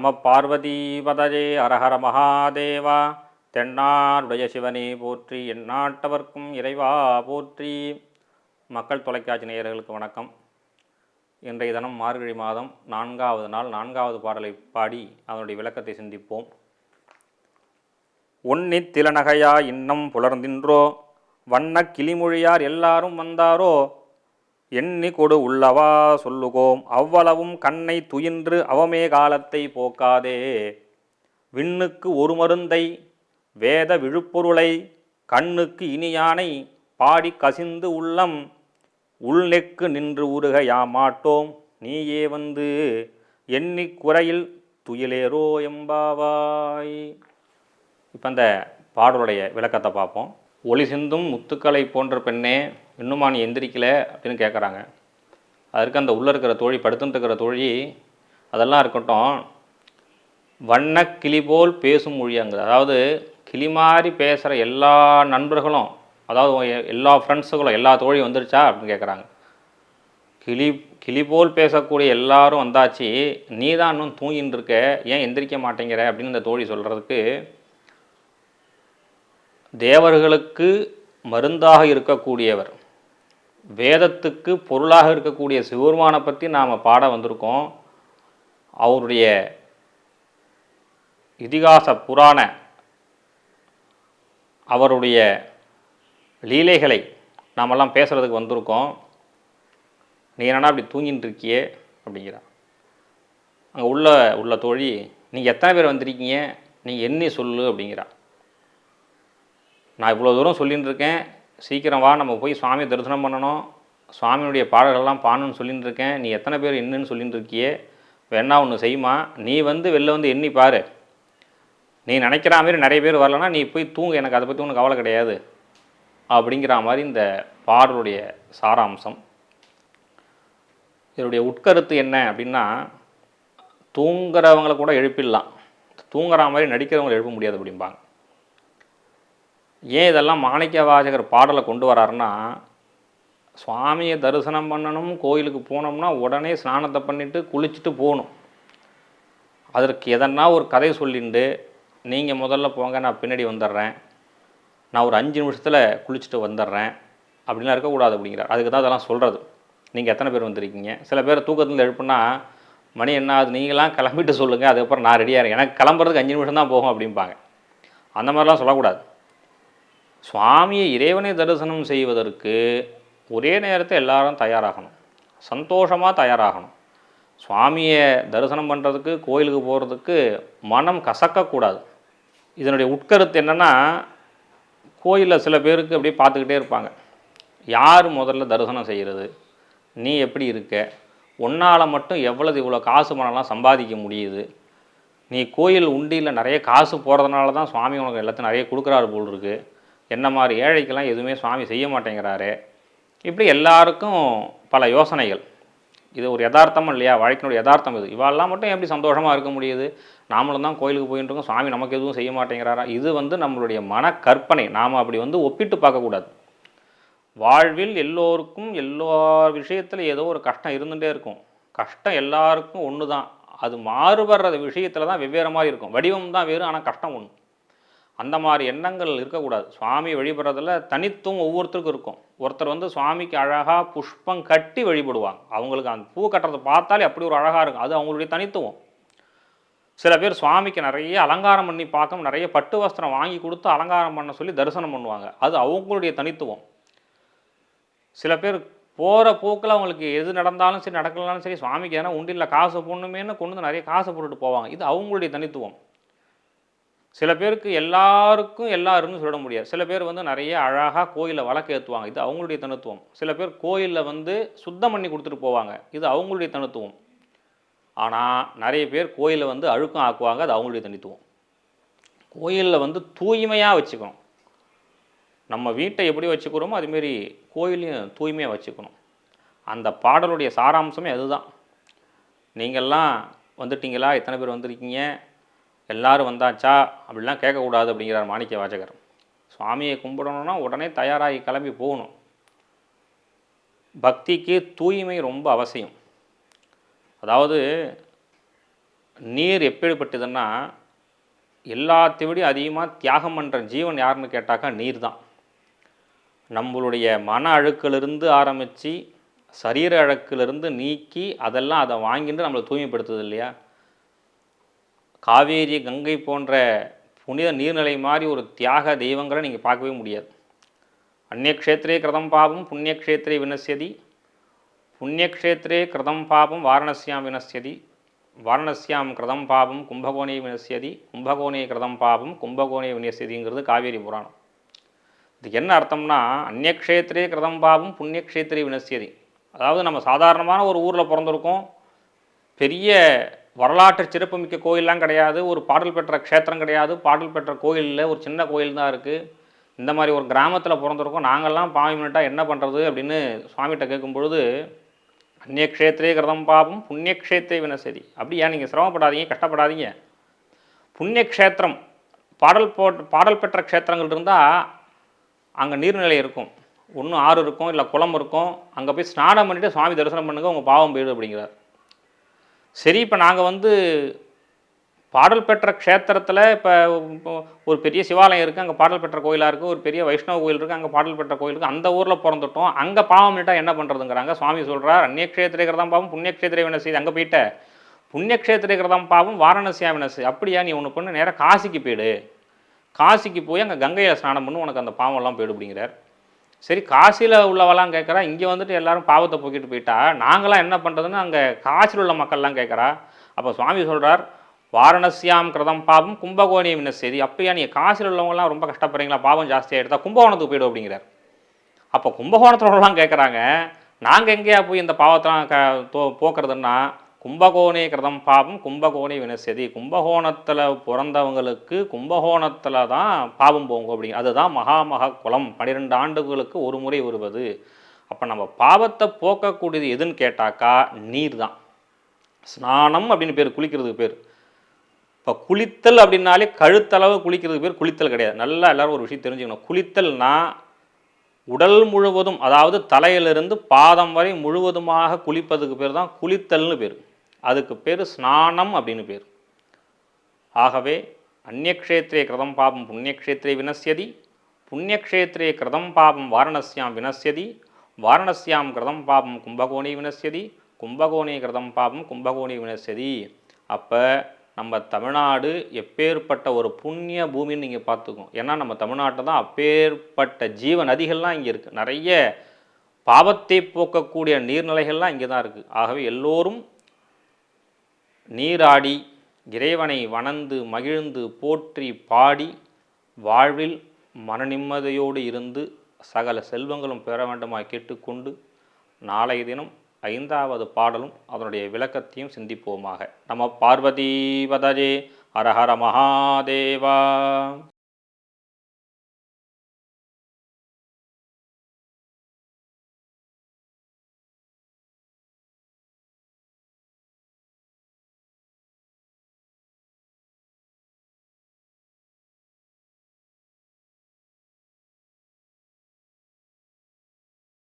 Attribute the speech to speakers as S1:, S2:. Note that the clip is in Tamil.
S1: நம பார்வதீபதே அரஹர மகாதேவா. தென்னாருடைய சிவனே போற்றி எந்நாட்டவர்க்கும் இறைவா போற்றி. மக்கள் தொலைக்காட்சி நேயர்களுக்கு வணக்கம். இன்றைய தினம் மார்கழி மாதம் நான்காவது நாள் நான்காவது பாடலை பாடி அதனுடைய விளக்கத்தை சிந்திப்போம். உன்னித் திலநகையா இன்னம் புலர்ந்தின்றோ வண்ண கிளிமொழியார் எல்லாரும் வந்தாரோ எண்ணி கொடு உள்ளவா சொல்லுகோம். அவ்வளவும் கண்ணை துயின்று அவமே காலத்தை போக்காதே. விண்ணுக்கு ஒரு மருந்தை வேத விழுப்பொருளை கண்ணுக்கு இனியானை பாடி கசிந்து உள்ளம் உள்நெக்கு நின்று உருக யாமாட்டோம். நீயே வந்து எண்ணி குறையில் துயிலேரோ எம்பாவாய். இப்போ அந்த பாடலுடைய விளக்கத்தை பார்ப்போம். ஒளி சிந்தும் முத்துக்களை போன்ற பெண்ணே இன்னுமா நீ எந்திரிக்கல அப்படின்னு கேட்குறாங்க அதற்கு அந்த உள்ளே இருக்கிற தோழி படுத்துட்டுருக்கிற தோழி அதெல்லாம் இருக்கட்டும் வண்ண கிளி போல் பேசும் மொழியாங்குது. அதாவது கிளி மாதிரி பேசுகிற எல்லா நண்பர்களும் அதாவது எல்லா ஃப்ரெண்ட்ஸுகளும் எல்லா தோழியும் வந்துருச்சா அப்படின்னு கேட்குறாங்க கிளி கிளி போல் பேசக்கூடிய எல்லாரும் வந்தாச்சு நீ தான் இன்னும் தூங்கின்னு இருக்க ஏன் எந்திரிக்க மாட்டேங்கிற அப்படின்னு இந்த தோழி சொல்கிறதுக்கு தேவர்களுக்கு மருந்தாக இருக்கக்கூடியவர். வேதத்துக்கு பொருளாக இருக்கக்கூடிய சிவருமானை பற்றி நாம் பாட வந்திருக்கோம். அவருடைய இதிகாச புராண அவருடைய லீலைகளை நாமெல்லாம் பேசுகிறதுக்கு வந்திருக்கோம். நீ என்னன்னா அப்படி தூங்கின்னு இருக்கியே? அப்படிங்கிறா அங்கே உள்ள உள்ள தோழி நீங்கள் எத்தனை பேர் வந்திருக்கீங்க? நீங்கள் என்ன சொல்லு அப்படிங்கிறா நான் இவ்வளோ தூரம் சொல்லின்னு இருக்கேன். சீக்கிரம் வா நம்ம போய் சுவாமி தரிசனம் பண்ணணும். சுவாமியுடைய பாடல்கள்லாம் பாடணும்னு சொல்லின்னு இருக்கேன் நீ எத்தனை பேர் என்னன்னு சொல்லின்னு இருக்கியே வேணா ஒன்று செய்யுமா? நீ வந்து வெளில வந்து எண்ணி பாரு. நீ நினைக்கிற மாதிரி நிறைய பேர் வரலன்னா நீ போய் தூங்கு. எனக்கு அதை பற்றி ஒன்றும் கவலை கிடையாது. அப்படிங்கிற மாதிரி இந்த பாடலுடைய சாராம்சம். இதனுடைய உட்கருத்து என்ன அப்படின்னா தூங்குறவங்கள கூட எழுப்பிடலாம். தூங்குற மாதிரி நடிக்கிறவங்களை எழுப்ப முடியாது அப்படிம்பாங்க. ஏன் இதெல்லாம் மாணிக்க வாசகர் பாடலை கொண்டு வராருன்னா சுவாமியை தரிசனம் பண்ணணும் கோயிலுக்கு போனோம்னா உடனே ஸ்நானத்தை பண்ணிவிட்டு குளிச்சுட்டு போகணும். அதற்கு எதனா ஒரு கதை சொல்லிண்டு நீங்கள் முதல்ல போங்க நான் பின்னாடி வந்துடுறேன். நான் ஒரு அஞ்சு நிமிஷத்தில் குளிச்சுட்டு வந்துடுறேன். அப்படிலாம் இருக்கக்கூடாது அப்படிங்கிறார். அதுக்கு தான் அதெல்லாம் சொல்கிறது நீங்கள் எத்தனை பேர் வந்திருக்கீங்க? சில பேர் தூக்கத்தில் எழுப்புனா மணி என்ன ஆகுது? நீங்களாம் கிளம்பிட்டு சொல்லுங்கள் அதுக்கப்புறம் நான் ரெடியாக இருக்கேன். எனக்கு கிளம்புறதுக்கு அஞ்சு நிமிஷம் தான் போகும் அப்படிம்பாங்க. அந்த மாதிரிலாம் சொல்லக்கூடாது. சுவாமியை இறைவனை தரிசனம் செய்வதற்கு ஒரே நேரத்தில் எல்லாரும் தயாராகணும். சந்தோஷமாக தயாராகணும். சுவாமியை தரிசனம் பண்ணுறதுக்கு கோயிலுக்கு போகிறதுக்கு மனம் கசக்கக்கூடாது. இதனுடைய உட்கருத்து என்னென்னா கோயிலில் சில பேருக்கு அப்படியே பார்த்துக்கிட்டே இருப்பாங்க. யார் முதல்ல தரிசனம் செய்கிறது நீ எப்படி இருக்க? உன்னால் மட்டும் எவ்வளவு இவ்வளோ காசு பணம்லாம் சம்பாதிக்க முடியுது? நீ கோயில் உண்டியில் நிறைய காசு போகிறதுனால தான் சுவாமி உனக்கு எல்லாத்தையும் நிறைய கொடுக்குறாரு போல் இருக்குது என்ன மாதிரி ஏழைக்கெல்லாம் எதுவுமே சுவாமி செய்ய மாட்டேங்கிறாரு. இப்படி எல்லாருக்கும் பல யோசனைகள். இது ஒரு யதார்த்தம் இல்லையா? வாழ்க்கையினுடைய யதார்த்தம் இது. இவாளெல்லாம் மட்டும் எப்படி சந்தோஷமாக இருக்க முடியுது? நாமளும் தான் கோயிலுக்கு போயிட்டு இருக்கோம். சுவாமி நமக்கு எதுவும் செய்ய மாட்டேங்கிறாரா? இது வந்து நம்மளுடைய மன கற்பனை நாம் அப்படி வந்து ஒப்பிட்டு பார்க்கக்கூடாது. வாழ்வில் எல்லோருக்கும் எல்லா விஷயத்தில் ஏதோ ஒரு கஷ்டம் இருந்துகிட்டே இருக்கும். கஷ்டம் எல்லாருக்கும் ஒன்று தான் அது மாறுபடுற விஷயத்தில் தான் வெவ்வேறு மாதிரி இருக்கும். வடிவம் தான் வேறு ஆனால் கஷ்டம் ஒன்று அந்த மாதிரி எண்ணங்கள் இருக்கக்கூடாது. சுவாமி வழிபடுறதுல தனித்துவம் ஒவ்வொருத்தருக்கும் இருக்கும். ஒருத்தர் வந்து சுவாமிக்கு அழகாக புஷ்பம் கட்டி வழிபடுவாங்க. அவங்களுக்கு அந்த பூ கட்டுறதை பார்த்தாலே அப்படி ஒரு அழகாக இருக்கும். அது அவங்களுடைய தனித்துவம். சில பேர் சுவாமிக்கு நிறைய அலங்காரம் பண்ணி பார்க்க நிறைய பட்டு வஸ்திரம் வாங்கி கொடுத்து அலங்காரம் பண்ண சொல்லி தரிசனம் பண்ணுவாங்க. அது அவங்களுடைய தனித்துவம். சில பேர் போகிற போக்கில் அவங்களுக்கு எது நடந்தாலும் சரி நடக்கலனாலும் சரி சுவாமிக்கு ஏன்னா உண்டியில் காசு போடணுமேனு கொண்டு வந்து நிறைய காசு போட்டுட்டு போவாங்க. இது அவங்களுடைய தனித்துவம். சில பேருக்கு எல்லாருக்கும் எல்லாருன்னு சொல்ல முடியாது. சில பேர் வந்து நிறைய அழகாக கோயிலில் வழக்கு ஏற்றுவாங்க இது அவங்களுடைய தனித்துவம். சில பேர் கோயிலில் வந்து சுத்தம் பண்ணி கொடுத்துட்டு போவாங்க. இது அவங்களுடைய தனித்துவம். ஆனால் நிறைய பேர் கோயிலில் வந்து அழுக்கம் ஆக்குவாங்க. அது அவங்களுடைய தனித்துவம். கோயிலில் வந்து தூய்மையாக வச்சுக்கணும். நம்ம வீட்டை எப்படி வச்சுக்கிறோமோ அதுமாரி கோயிலையும் தூய்மையாக வச்சுக்கணும். அந்த பாடலுடைய சாராம்சமே அதுதான். நீங்கள்லாம் வந்துட்டீங்களா? எத்தனை பேர் வந்திருக்கீங்க? எல்லாரும் வந்தாச்சா? அப்படிலாம் கேட்கக்கூடாது அப்படிங்கிறார் மாணிக்க வாசகர். சுவாமியை கும்பிடணும்னா உடனே தயாராகி கிளம்பி போகணும். பக்திக்கு தூய்மை ரொம்ப அவசியம். அதாவது நீர் எப்படிப்பட்டதுன்னா எல்லாத்தை விட அதிகமாக தியாகம் பண்ணுற ஜீவன் யாருன்னு கேட்டாக்கா நீர் தான் நம்மளுடைய மன அழுக்கிலிருந்து ஆரம்பித்து சரீர அழுக்கிலிருந்து நீக்கி அதெல்லாம் அதை வாங்கிட்டு நம்மளை தூய்மைப்படுத்துது இல்லையா? காவேரி கங்கை போன்ற புனித நீர்நிலை மாதிரி ஒரு தியாக தெய்வங்களை நீங்கள் பார்க்கவே முடியாது. அந்நியக்ஷேத்திரே கிருதம் பாபம் புண்ணியக்ஷேத்திரே வினசியதி புண்ணியக்ஷேத்திரே கிருதம் பாபம் வாரணஸ்யாம் வினசியதி வாரணஸ்யாம் கிருதம் பாபம் கும்பகோணே வினசியதி கும்பகோணே கிருதம் பாபம் கும்பகோணே வினசியதிங்கிறது காவேரி புராணம். இது என்ன அர்த்தம்னா அந்நியக்ஷேத்திரே கிருதம் பாபம் புண்ணியக்ஷேத்திரே வினசியதி அதாவது நம்ம சாதாரணமான ஒரு ஊரில் பிறந்திருக்கோம். பெரிய வரலாற்று சிறப்புமிக்க கோயிலெலாம் கிடையாது. ஒரு பாடல் பெற்ற க்ஷேத்திரம் கிடையாது. பாடல் பெற்ற கோயில் இல்லை ஒரு சின்ன கோயில் தான் இருக்குது இந்த மாதிரி ஒரு கிராமத்தில் பிறந்திருக்கோம். நாங்கள்லாம் பாவி மினிட்டாக என்ன பண்ணுறது அப்படின்னு சுவாமிகிட்ட கேட்கும்பொழுது அந்நியக்ஷேத்திரே கிரதம் பாபம் புண்ணியக்ஷேத்திரே வினசதி. அப்படி நீங்கள் சிரமப்படாதீங்க? கஷ்டப்படாதீங்க. புண்ணியக்ஷேத்திரம் பாடல் போட் பாடல் பெற்ற க்ஷேத்திரங்கள் இருந்தால் அங்கே நீர்நிலை இருக்கும். ஒன்று ஆறு இருக்கும் இல்லை குளம் இருக்கும். அங்கே போய் ஸ்நானம் பண்ணிவிட்டு சுவாமி தரிசனம் பண்ணுங்க உங்கள் பாவம் போயிடும் அப்படிங்கிறார். சரி இப்போ நாங்கள் வந்து பாடல் பெற்ற க்ஷேத்திரத்தில் இப்போ ஒரு பெரிய சிவாலயம் இருக்குது அங்கே பாடல் பெற்ற கோயிலாக இருக்குது ஒரு பெரிய வைஷ்ணவ கோயில் இருக்குது அங்கே பாடல் பெற்ற கோயில் இருக்குது அந்த ஊரில் பிறந்துட்டோம். அங்கே பாவம் பண்ணிட்டால் என்ன பண்ணுறதுங்கிறாங்க சுவாமி சொல்கிறார் அந்நியக்ஷேத்திரே கிரதம் பாவம் புண்ணியக்ஷேத்திரே வினசி அங்கே போயிட்ட. புண்ணியக்ஷேத்திரே கிரதம் பாவம் வாரணசியா வினசு அப்படியா நீ ஒன்று பண்ணு நேராக காசிக்கு போயிடு. காசிக்கு போய் அங்கே கங்கையில் ஸ்நானம் பண்ணி உனக்கு அந்த பாவம்லாம் போயிடு அப்படிங்கிறார். சரி காசியில் உள்ளவெல்லாம் கேட்குறா இங்கே வந்துட்டு எல்லாரும் பாவத்தை போக்கிட்டு போயிட்டா நாங்களாம் என்ன பண்ணுறதுன்னு அங்கே காசியில் உள்ள மக்கள்லாம் கேட்குறா. அப்போ சுவாமி சொல்கிறார் வாரணசியாம் கிரதம் பாவம் கும்பகோணியம் என்ன செய்தி அப்பயா நீங்கள் காசில் உள்ளவங்கலாம் ரொம்ப கஷ்டப்படுறீங்களா? பாவம் ஜாஸ்தியாக எடுத்தால் கும்பகோணத்துக்கு போய்டும் அப்படிங்கிறார். அப்போ கும்பகோணத்தில் உள்ளலாம் கேட்குறாங்க நாங்கள் எங்கேயா போய் இந்த பாவத்தெல்லாம் க தோ போக்குறதுன்னா கும்பகோணே கிருதம் பாவம் கும்பகோணே வினசதி. கும்பகோணத்தில் பிறந்தவங்களுக்கு கும்பகோணத்தில் தான் பாவம் போகும் அப்படிங்க அதுதான் மகாமக குலம் பன்னிரெண்டு ஆண்டுகளுக்கு ஒரு முறை வருவது. அப்போ நம்ம பாவத்தை போக்கக்கூடியது எதுன்னு கேட்டாக்கா நீர் தான் ஸ்நானம் அப்படின்னு பேர் குளிக்கிறதுக்கு பேர். இப்போ குளித்தல் அப்படின்னாலே கழுத்தளவு குளிக்கிறதுக்கு பேர் குளித்தல் கிடையாது. நல்லா எல்லாரும் ஒரு விஷயம் தெரிஞ்சுக்கணும். குளித்தல்னா உடல் முழுவதும் அதாவது தலையிலிருந்து பாதம் வரை முழுவதுமாக குளிப்பதுக்கு பேர் தான் குளித்தல்னு பேர். அதுக்கு பேர் ஸ்நானம் அப்படின்னு பேர். ஆகவே அந்நியக்ஷேத்திரே கிருதம் பாபம் புண்ணியக்ஷேத்திரே வினசியதி புண்ணியக்ஷேத்திரே கிருதம் பாபம் வாரணஸ்யாம் வினசியதி வாரணஸ்யாம் கிருதம் பாபம் கும்பகோணி வினசியதி கும்பகோணி கிருதம் பாபம் கும்பகோணி வினசியதி அப்போ நம்ம தமிழ்நாடு எப்பேற்பட்ட ஒரு புண்ணிய பூமின்னு நீங்கள் பார்த்துக்கோங்க ஏன்னா நம்ம தமிழ்நாட்டில் தான் அப்பேற்பட்ட ஜீவ நதிகள்லாம் இங்கே இருக்குது நிறைய பாவத்தை போக்கக்கூடிய நீர்நிலைகள்லாம் இங்கே தான் இருக்குது ஆகவே எல்லோரும் நீராடி இறைவனை வணந்து மகிழ்ந்து போற்றி பாடி வாழ்வில் மன நிம்மதியோடு இருந்து சகல செல்வங்களும் பெற வேண்டுமாய் கேட்டுக்கொண்டு நாளைய தினம் ஐந்தாவது பாடலும் அதனுடைய விளக்கத்தையும் சிந்திப்போமாக. நம பார்வதி பதஜே ஹரஹர மகாதேவா.